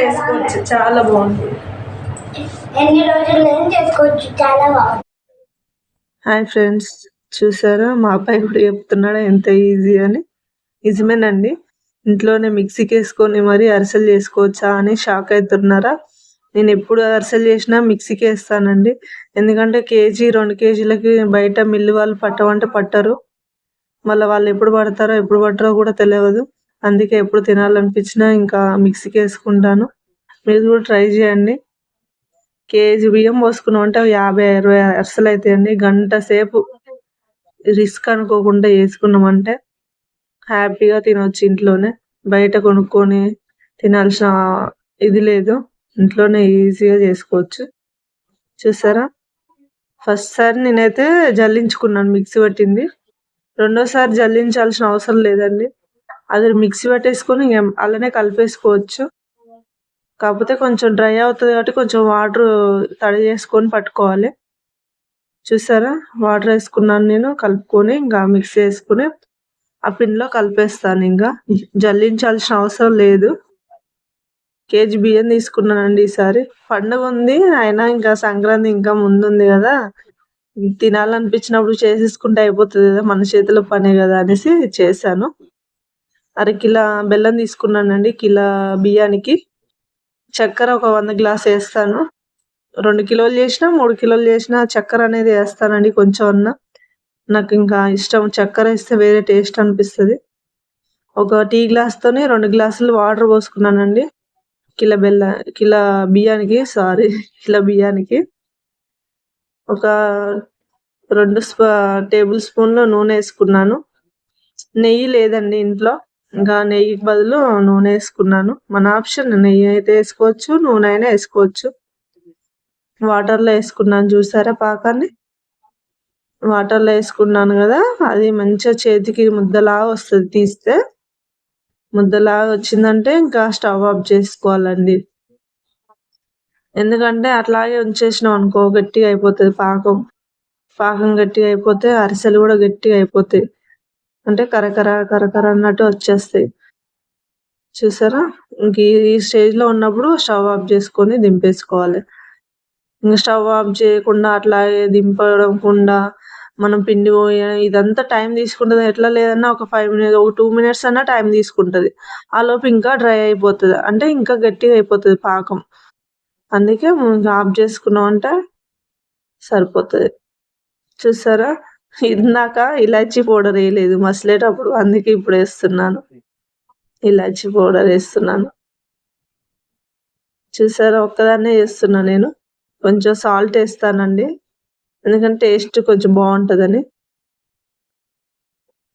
చేసుకోవచ్చు చాలా బాగుంటుంది ఎన్ని రోజులు చేసుకోవచ్చు? చాలా బాగుంది. హాయ్ ఫ్రెండ్స్ చూసారా? మా అబ్బాయి కూడా చెప్తున్నాడు ఎంత ఈజీ అని. నిజమేనండి. ఇంట్లోనే మిక్సీకి వేసుకొని మరి అరిసెలు చేసుకోవచ్చా అని షాక్ అవుతున్నారా? నేను ఎప్పుడు అరిసెలు చేసినా మిక్సీకి వేస్తానండి. ఎందుకంటే కేజీ రెండు కేజీలకి బయట మిల్లు వాళ్ళు పట్టమంటే పట్టరు. మళ్ళీ వాళ్ళు ఎప్పుడు పడతారో ఎప్పుడు పట్టరో కూడా తెలియదు. అందుకే ఎప్పుడు తినాలనిపించినా ఇంకా మిక్సీకి వేసుకుంటాను. మీరు కూడా ట్రై చేయండి. కేజీ బియ్యం పోసుకున్నాం అంటే యాభై అరవై అరసలు అవుతాయండి గంట సేపు రిస్క్ అనుకోకుండా వేసుకున్నామంటే హ్యాపీగా తినొచ్చు ఇంట్లోనే. బయట కొనుక్కొని తినాల్సిన ఇది లేదు. ఇంట్లోనే ఈజీగా చేసుకోవచ్చు. చూసారా? ఫస్ట్ సారి నేనైతే జల్లించుకున్నాను మిక్సీ పట్టింది. రెండోసారి జల్లించాల్సిన అవసరం లేదండి. అది మిక్సీ పట్టేసుకొని అలానే కలిపేసుకోవచ్చు. కాకపోతే కొంచెం డ్రై అవుతుంది కాబట్టి కొంచెం వాటర్ తడి చేసుకొని పట్టుకోవాలి. చూసారా? వాటర్ వేసుకున్నాను నేను కలుపుకొని ఇంకా మిక్స్ వేసుకుని ఆ పిండిలో కలిపేస్తాను ఇంకా. జల్లించాల్సిన అవసరం లేదు. కేజీ బియ్యం తీసుకున్నానండి ఈసారి. పండుగ ఉంది అయినా ఇంకా సంక్రాంతి ఇంకా ముందుంది కదా. తినాలనిపించినప్పుడు చేసేసుకుంటే అయిపోతుంది కదా మన చేతిలో పనే కదా అనేసి చేశాను. అర కిలో బెల్లం తీసుకున్నానండి కిలో బియ్యానికి. చక్కెర ఒక వంద గ్లాస్ వేస్తాను. రెండు కిలోలు చేసినా మూడు కిలోలు చేసినా చక్కెర అనేది వేస్తానండి కొంచెం అన్న. నాకు ఇంకా ఇష్టం చక్కెర వేస్తే వేరే టేస్ట్ అనిపిస్తుంది. ఒక టీ గ్లాస్తోనే రెండు గ్లాసులు వాటర్ పోసుకున్నానండి. కిలో బెల్ల కిలో బియ్యానికి సారీ కిలో బియ్యానికి. ఒక రెండు స్పూ టేబుల్ స్పూన్లో నూనె వేసుకున్నాను. నెయ్యి లేదండి ఇంట్లో. ఇంకా నెయ్యికి బదులు నూనె వేసుకున్నాను. మన ఆప్షన్ నెయ్యి అయితే వేసుకోవచ్చు నూనె అయినా వేసుకోవచ్చు. వాటర్లో వేసుకున్నాను చూసారా పాకాన్ని? వాటర్లో వేసుకున్నాను కదా అది మంచిగా చేతికి ముద్దలాగా వస్తుంది తీస్తే. ముద్దలాగా వచ్చిందంటే ఇంకా స్టవ్ ఆఫ్ చేసుకోవాలండి. ఎందుకంటే అట్లాగే ఉంచేసినాం అనుకో గట్టిగా అయిపోతుంది పాకం. పాకం గట్టిగా అయిపోతే అరిసెలు కూడా గట్టిగా అయిపోతాయి. అంటే కరకర కరకర అన్నట్టు వచ్చేస్తాయి. చూసారా? ఇంక ఈ స్టేజ్లో ఉన్నప్పుడు స్టవ్ ఆఫ్ చేసుకొని దింపేసుకోవాలి. ఇంకా స్టవ్ ఆఫ్ చేయకుండా అట్లాగే దింపకుండా మనం పిండి పోయ ఇదంతా టైం తీసుకుంటుంది. ఎట్లా లేదన్నా ఒక ఫైవ్ మినిట్స్ ఒక టూ మినిట్స్ అన్నా టైం తీసుకుంటుంది. ఆ లోపు ఇంకా డ్రై అయిపోతుంది. అంటే ఇంకా గట్టిగా అయిపోతుంది పాకం. అందుకే ఆఫ్ చేసుకున్నాం అంటే సరిపోతుంది. చూసారా? ఇందాక ఇలాచీ పౌడర్ వేయలేదు మసలేటప్పుడు అందుకే ఇప్పుడు వేస్తున్నాను. ఇలాచీ పౌడర్ వేస్తున్నాను. చూసారా ఒక్కదాన్నే చేస్తున్నా నేను. కొంచెం సాల్ట్ వేస్తానండి. ఎందుకంటే టేస్ట్ కొంచెం బాగుంటుందని.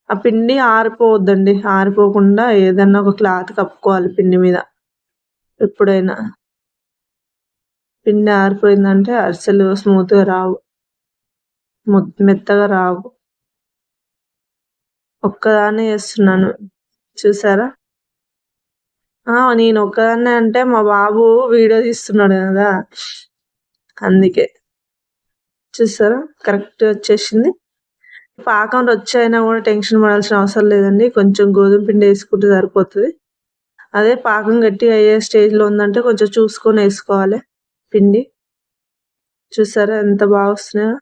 ఆ పిండి ఆరిపోవద్దండి. ఆరిపోకుండా ఏదన్నా ఒక క్లాత్ కప్పుకోవాలి పిండి మీద. ఎప్పుడైనా. పిండి ఆరిపోయిందంటే అరిసెలు స్మూత్గా రావు. మెత్తగా రావు. ఒక్కదాన్నే చేస్తున్నాను. చూసారా? నేను ఒక్కదాన్నే అంటే మా బాబు వీడియో తీస్తున్నాడు కదా. అందుకే. చూసారా? కరెక్ట్ వచ్చేసింది. పాకం వచ్చైనా కూడా టెన్షన్ పడాల్సిన అవసరం లేదండి. కొంచెం గోధుమ పిండి వేసుకుంటే సరిపోతుంది. అదే పాకం గట్టిగా అయ్యే స్టేజ్లో ఉందంటే కొంచెం చూసుకొని వేసుకోవాలి. పిండి. చూసారా? ఎంత బాగా వస్తున్నాయో.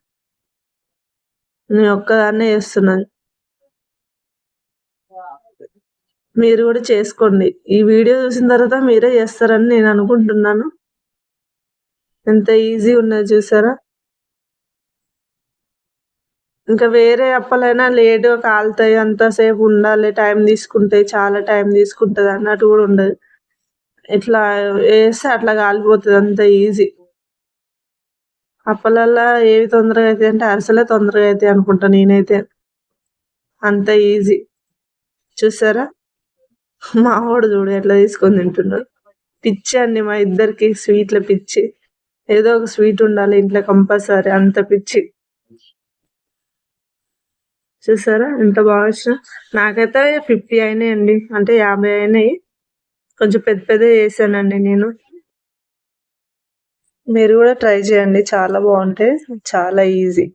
నేను ఒక్కదాన్నే చేస్తున్నాను. మీరు కూడా చేసుకోండి. ఈ వీడియో చూసిన తర్వాత మీరే చేస్తారని నేను అనుకుంటున్నాను. ఎంత ఈజీ ఉన్నది చూసారా? ఇంకా వేరే అప్పలైనా లేటుగా కాలుతాయి అంతసేపు ఉండాలి టైం తీసుకుంటాయి చాలా టైం తీసుకుంటుంది అన్నట్టు కూడా ఉండదు. ఇట్లా వేస్తే అట్లా కాలిపోతుంది అంత ఈజీ. అప్పలల్లా ఏవి తొందరగా అవుతాయి అంటే అరిసెలే తొందరగా అవుతాయి అనుకుంటా నేనైతే. అంత ఈజీ. చూసారా? మా వాడు చూడు ఎట్లా తీసుకొని తింటున్నాడు. పిచ్చి అండి మా ఇద్దరికి స్వీట్ల పిచ్చి. ఏదో ఒక స్వీట్ ఉండాలి ఇంట్లో కంపల్సరీ అంత పిచ్చి. చూసారా? ఎంత బాగా వచ్చిన నాకైతే ఫిఫ్టీ అయినాయి అండి అంటే యాభై అయినాయి. కొంచెం పెద్ద పెద్ద చేశానండి నేను. మీరు కూడా ట్రై చేయండి. చాలా బాగుంటాయి. చాలా ఈజీ